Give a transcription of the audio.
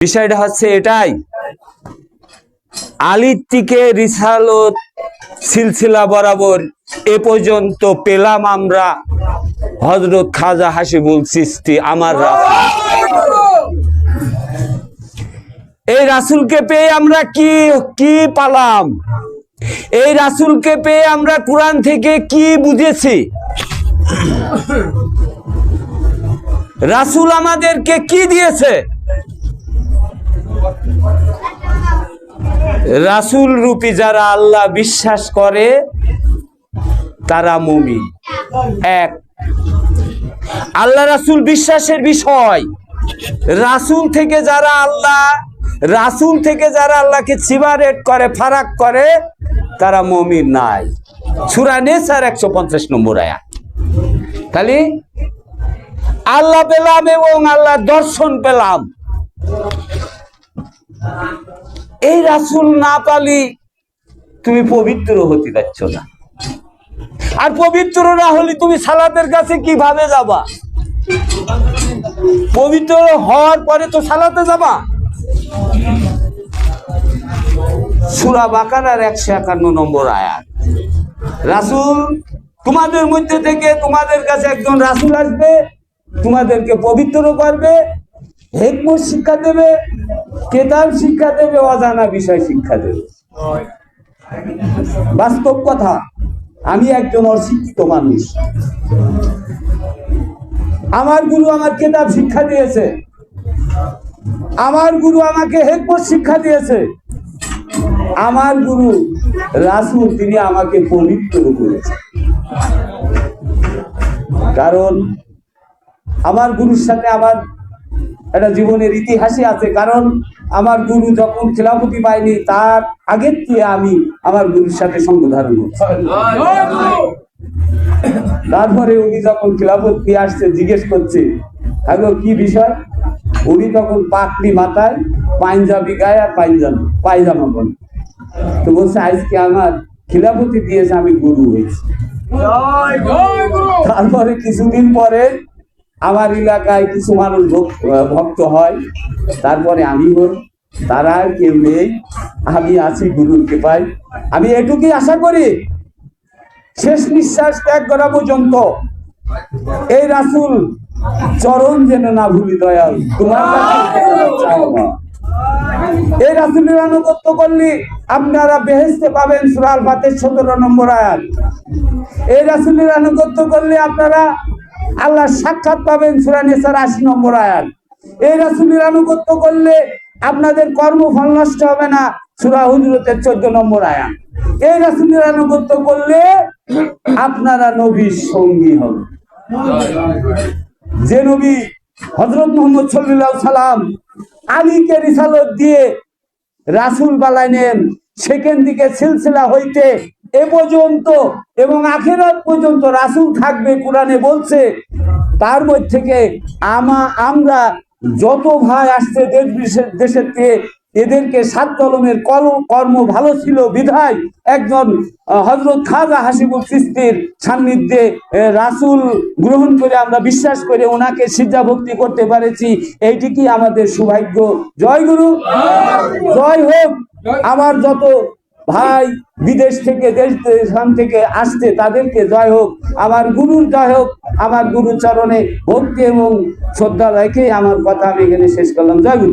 বিষয়টা হচ্ছে এটাই। আলির থেকে রিসালত সিলসিলা বরাবর এ পর্যন্ত পেলাম আমরা হজরত খাজা হাসিবুল সিস্তি আমার রাসূল। এই রাসুলকে পেয়ে আমরা কি কি পালাম? এই রাসুলকে পেয়ে আমরা কোরআন থেকে কি বুঝেছি? রাসুল আমাদেরকে কি দিয়েছে? রাসুল রূপী যারা আল্লাহ বিশ্বাস করে, তারা মুমিন। এক। আল্লাহ রাসুল বিশ্বাসের বিষয়। রাসুল থেকে যারা আল্লাহ, রাসুল থেকে যারা আল্লাহকে সিবারেট করে, ফারাক করে, তারা মমিন নাই। সুরা নেসার একশো পঞ্চাশ নম্বর আয়া তাহলে, আল্লাহ পেলাম এবং আল্লাহ দর্শন পেলাম। এই রাসুল না পালি তুমি পবিত্র হতে যাচ্ছ না। আর পবিত্র না হলে তুমি সালাতের কাছে কীভাবে যাবা? পবিত্র হওয়ার পরে তো সালাতে যাবা। সুরা বাকারার একশো একান্ন নম্বর আয়াত। রাসুল, তোমাদের মধ্যে থেকে তোমাদের কাছে একজন রাসুল আসবে, তোমাদেরকে পবিত্র করবে হেকমত শিক্ষা দেবে কেতাব শিক্ষা দেবে, অজানা বিষয় শিক্ষা দেবে। বাস্তব কথা, আমি একজন অশিক্ষিত মানুষ। আমার গুরু আমার কেতাব শিক্ষা দিয়েছে। আমার গুরু আমাকে হেকমত শিক্ষা দিয়েছে। আমার গুরু রাসুল, তিনি আমাকে পবিত্র করেছে কারণ, আমার গুরুর সাথে আমার একটা জীবনের ইতিহাসই আছে কারণ আমার গুরু যখন খেলাপতি পায়নি তার আগের থেকে আমি আমার গুরুর সাথে সঙ্গ ধারণ করছি। তারপরে উনি যখন খিলাফত নিয়ে আসছে জিজ্ঞেস করছে হ্যালো কি বিষয়? উনি তখন পাকড়ি মাথায় পাঞ্জাবি গায়ে আর পাঞ্জাবি পায়জামা পরে। তো বলছে আজকে আমার খিলাফতি দিয়েছে আমি গুরু হয়েছি। তারপরে কিছুদিন পরে আমার এলাকায় কিছু মানুষ ভক- ভক্ত হয়, তারপরে আমি হই, তারা কেউ নেই, আমি আছি গুরুর কৃপায়। আমি এটুকুই আশা করি, শেষ নিঃশ্বাস ত্যাগ করা পর্যন্ত এই রাসুল চরণ যেন না ভুলি দয়াল। তোমার। এই রাসুলের আনুগত্য করলে আপনারা বেহেস্তে পাবেন সুরাল ফাতের সতেরো নম্বর আয়াত। এই রাসুলের আনুগত্য করলে আপনারা আল্লাহ সাক্ষাৎ পাবেন সুরা নেসার আশি নম্বর আয়াত। এই রাসুলের আনুগত্য করলে আপনাদের কর্মফল নষ্ট হবে না, সুরা হুজরতের চোদ্দ নম্বর আয়াত। এই রাসুলের আনুগত্য করলে আপনারা নবীর সঙ্গী হবে যে নবী হজরত মোহাম্মদ সাল্লাহ সালাম আলীকে রিসালত দিয়ে রাসুল বালাইনেন সেখান দিকে সিলসিলা হইতে এ পর্যন্ত এবং আখেরাত পর্যন্ত রাসুল থাকবে কোরআনে বলছে তার মধ্যে থেকে আমা আমরা যত ভাই আসছে দেশ দেশের থেকে এদেরকে সাত কলমের কল- কর্ম ভালো ছিল বিধায় একজন হজরত খাজা হাসিবুল কিস্তির সান্নিধ্যে রাসূল গ্রহণ করে আমরা বিশ্বাস করে ওনাকে সিদ্ধা ভক্তি করতে পেরেছি। এইটি কি আমাদের সৌভাগ্য? জয় গুরু। জয় হোক। আমার যত ভাই বিদেশ থেকে, দেশ দেশান থেকে আসতে তাদেরকে জয় হোক, আমার গুরুর জয় হোক, আমার গুরুর চরণে ভক্তি এবং শ্রদ্ধা রেখে আমার কথা আমি এখানে শেষ করলাম। জয় গুরু।